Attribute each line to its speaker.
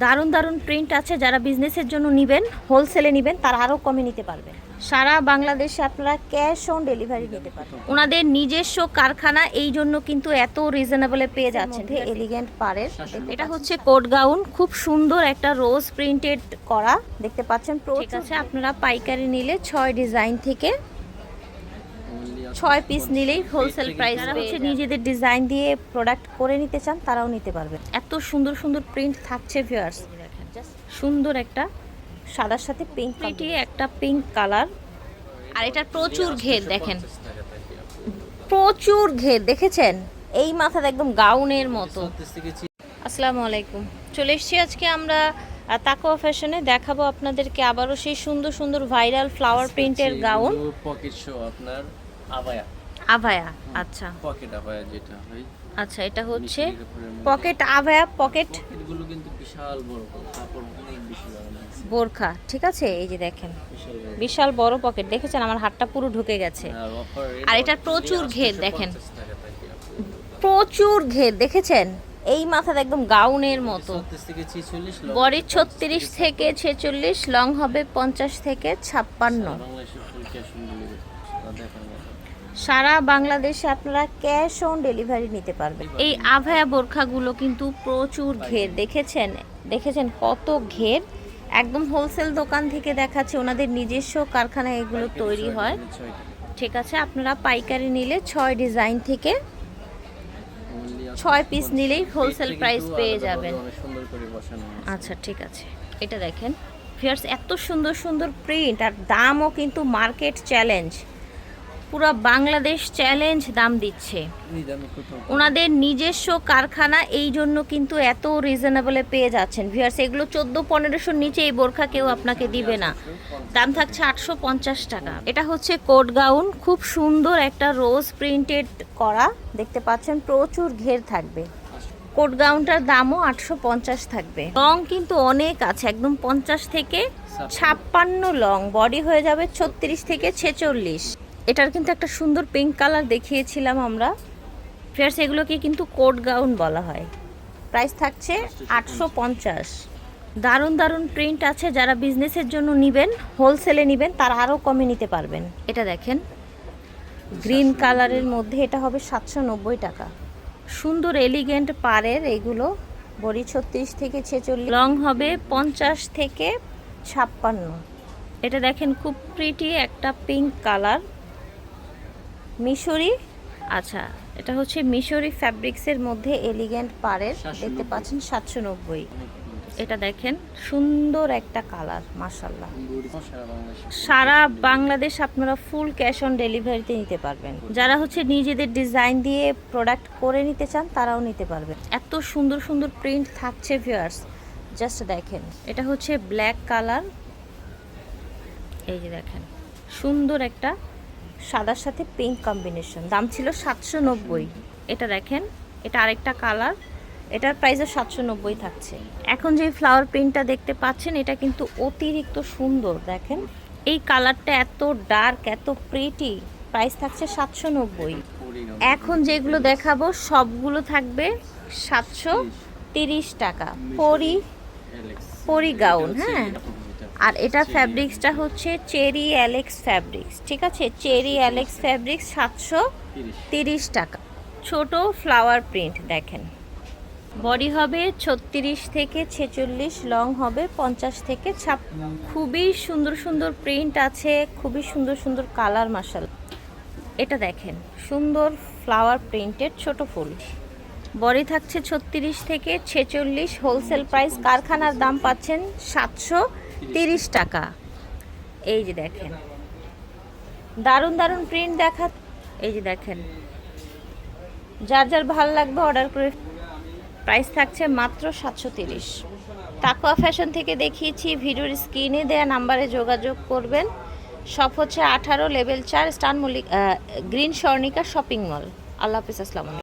Speaker 1: দারুণ দারুণ প্রিন্ট আছে যারা বিজনেসের জন্য নেবেন হোলসেলে নেবেন তারা আরও কমে নিতে পারবেন সারা বাংলাদেশে আপনারা ক্যাশ অন ডেলিভারি নিতে পারবেন। ওনাদের নিজস্ব কারখানা এই জন্য কিন্তু এত রিজনেবলে পেয়ে যাচ্ছেন। এলিগেন্ট পারের এটা হচ্ছে কোট গাউন খুব সুন্দর একটা রোজ প্রিন্টেড করা দেখতে পাচ্ছেন ঠিক আছে আপনারা পাইকারি নিলে ছয় ডিজাইন থেকে ছয় পিস নিলেই হোলসেল প্রাইস যারা হচ্ছে নিজেদের ডিজাইন দিয়ে প্রোডাক্ট করে নিতে চান তারাও নিতে পারবেন এত সুন্দর সুন্দর প্রিন্ট থাকছে ভিউয়ার্স সুন্দর একটা সাদার সাথে পিঙ্ক প্রিন্টি একটা পিঙ্ক কালার আর এটা প্রচুর ঘের দেখেন। প্রচুর ঘের দেখেছেন? এই মাথাটা একদম গাউনের মতো। আসসালামু আলাইকুম। চলে এসেছি আজকে আমরা তাকোয়া ফ্যাশনে দেখাবো আপনাদেরকে আবারও সেই সুন্দর সুন্দর ভাইরাল ফ্লাওয়ার প্রিন্টের গাউন
Speaker 2: পকেট শো আপনার। আবায়া
Speaker 1: আভায়া আচ্ছা।
Speaker 2: পকেট আবায়া যেটা হয়।
Speaker 1: আচ্ছা এটা হচ্ছে। Pocket আভায়া pocket.
Speaker 2: পকেটগুলো কিন্তু বিশাল বড় কাপড় অনেক বেশি
Speaker 1: বোরখা ঠিক আছে? এই যে দেখেন
Speaker 2: বিশাল বড়
Speaker 1: পকেট। দেখেছেন? আমার হাতটা পুরো ঢুকে গেছে।
Speaker 2: আর অফার
Speaker 1: আর এটার প্রচুর ঘের দেখেন। প্রচুর ঘের দেখেছেন? এই মাথাটা একদম গাউনের মতো।
Speaker 2: 36 থেকে 46
Speaker 1: বডি ছত্রিশ থেকে ছেচল্লিশ লং হবে পঞ্চাশ থেকে ছাপ্পান্ন। সারা বাংলাদেশে আপনারা ক্যাশ অন ডেলিভারি নিতে পারবেন। এই আভায়া বোরখাগুলো কিন্তু প্রচুর ঘের। দেখেছেন? দেখেছেন কত ঘের? একদম হোলসেল দোকান থেকে দেখাচ্ছে ওনাদের নিজস্ব কারখানায় এগুলো তৈরি হয়। ঠিক আছে, আপনারা পাইকারি নিলে ছয় ডিজাইন থেকে ছয় পিস নিলেই হোলসেল প্রাইস পেয়ে যাবেন। আচ্ছা ঠিক আছে। এটা দেখেন। ফিয়ার্স এত সুন্দর সুন্দর প্রিন্ট আর দামও কিন্তু মার্কেট চ্যালেঞ্জ। পুরো বাংলাদেশ চ্যালেঞ্জ দাম দিচ্ছে। ওনাদের নিজস্ব কারখানা এই জন্য কিন্তু এত রিজনেবলে পেয়ে যাচ্ছেন। ভিউয়ার্স এগুলো চোদ্দ পনেরোশোর নিচে এই বোরখা কেউ আপনাকে দিবে না। দাম থাকছে আটশো পঞ্চাশ টাকা। এটা হচ্ছে কোট গাউন খুব সুন্দর একটা রোজ প্রিন্টেড করা। দেখতে পাচ্ছেন প্রচুর ঘের থাকবে। কোট গাউনটার দামও আটশো পঞ্চাশ থাকবে। লং কিন্তু অনেক আছে একদম পঞ্চাশ থেকে ছাপ্পান্ন লং। বডি হয়ে যাবে ছত্রিশ থেকে ছেচল্লিশ। এটার কিন্তু একটা সুন্দর পিঙ্ক কালার দেখিয়েছিলাম আমরা। ফ্রেয়ার্স এগুলোকে কিন্তু কোট গাউন বলা হয়। প্রাইস থাকছে আটশো পঞ্চাশ। দারুণ দারুণ প্রিন্ট আছে, যারা বিজনেসের জন্য নেবেন হোলসেলে নেবেন, তারা আরও কমে নিতে পারবেন। এটা দেখেন। গ্রিন কালারের মধ্যে এটা হবে সাতশো নব্বই টাকা। সুন্দর এলিগেন্ট পারের এগুলো, বড়ি ছত্রিশ থেকে ছেচল্লিশ লং হবে পঞ্চাশ থেকে ছাপ্পান্ন। এটা দেখেন, খুব প্রিটি একটা পিঙ্ক কালার মিশরি? আচ্ছা এটা হচ্ছে মিশরি ফ্যাব্রিক্সের মধ্যে এলিগেন্ট পারের দেখতে পাচ্ছেন সাতশো নব্বই। এটা দেখেন সুন্দর একটা কালার মাসাল্লাহ
Speaker 2: সারা
Speaker 1: সারা বাংলাদেশ আপনারা ফুল ক্যাশ অন ডেলিভারিতে নিতে পারবেন। যারা হচ্ছে নিজেদের ডিজাইন দিয়ে প্রোডাক্ট করে নিতে চান তারাও নিতে পারবেন। এত সুন্দর সুন্দর প্রিন্ট থাকছে ভিউয়ার্স জাস্ট দেখেন এটা হচ্ছে ব্ল্যাক কালার এই যে দেখেন সুন্দর একটা সাদার সাথে পিঙ্ক কম্বিনেশন দাম ছিল সাতশো নব্বই। এটা দেখেন, এটা আরেকটা কালার এটার প্রাইসও সাতশো নব্বই থাকছে। এখন যে ফ্লাওয়ার প্রিন্টটা দেখতে পাচ্ছেন, এটা কিন্তু অতিরিক্ত সুন্দর, দেখেন। এই কালারটা এত ডার্ক এত প্রিটি প্রাইস থাকছে সাতশো নব্বই। এখন যেগুলো দেখাবো, সবগুলো থাকবে সাতশো তিরিশ টাকা। পরি পরি গাউন হ্যাঁ?
Speaker 2: এরকম এটা।
Speaker 1: আর ফ্যাব্রিক্সটা হচ্ছে চেরি অ্যালেক্স ফ্যাব্রিক্স ঠিক আছে? চেরি অ্যালেক্স ফ্যাব্রিক্স সাতশো
Speaker 2: তিরিশ।
Speaker 1: তিরিশ টাকা। ছোট ফ্লাওয়ার প্রিন্ট দেখেন। বডি হবে ছত্রিশ থেকে ছেচল্লিশ লং হবে পঞ্চাশ থেকে ছাপ খুবই সুন্দর সুন্দর প্রিন্ট আছে খুবই সুন্দর সুন্দর কালার মাসাল এটা দেখেন সুন্দর ফ্লাওয়ার প্রিন্টের ছোট ফুল। বডি থাকছে ছত্রিশ থেকে ছেচল্লিশ হোলসেল প্রাইস কারখানার দাম পাচ্ছেন সাতশো তিরিশ টাকা। এই যে দেখেন। দারুণ দারুণ প্রিন্ট দেখা এই যে দেখেন। যার যার ভালো লাগবে অর্ডার করে প্রাইস থাকছে মাত্র সাতশো তিরিশ। তাকুয়া ফ্যাশন থেকে দেখিয়েছি, ভিডিওর স্ক্রিনে দেওয়া নাম্বারে যোগাযোগ করবেন। সব হচ্ছে আঠারো লেভেল চার, স্টান Mallick green Swarnika shopping mall আল্লাহ হাফিজ, আসসালামু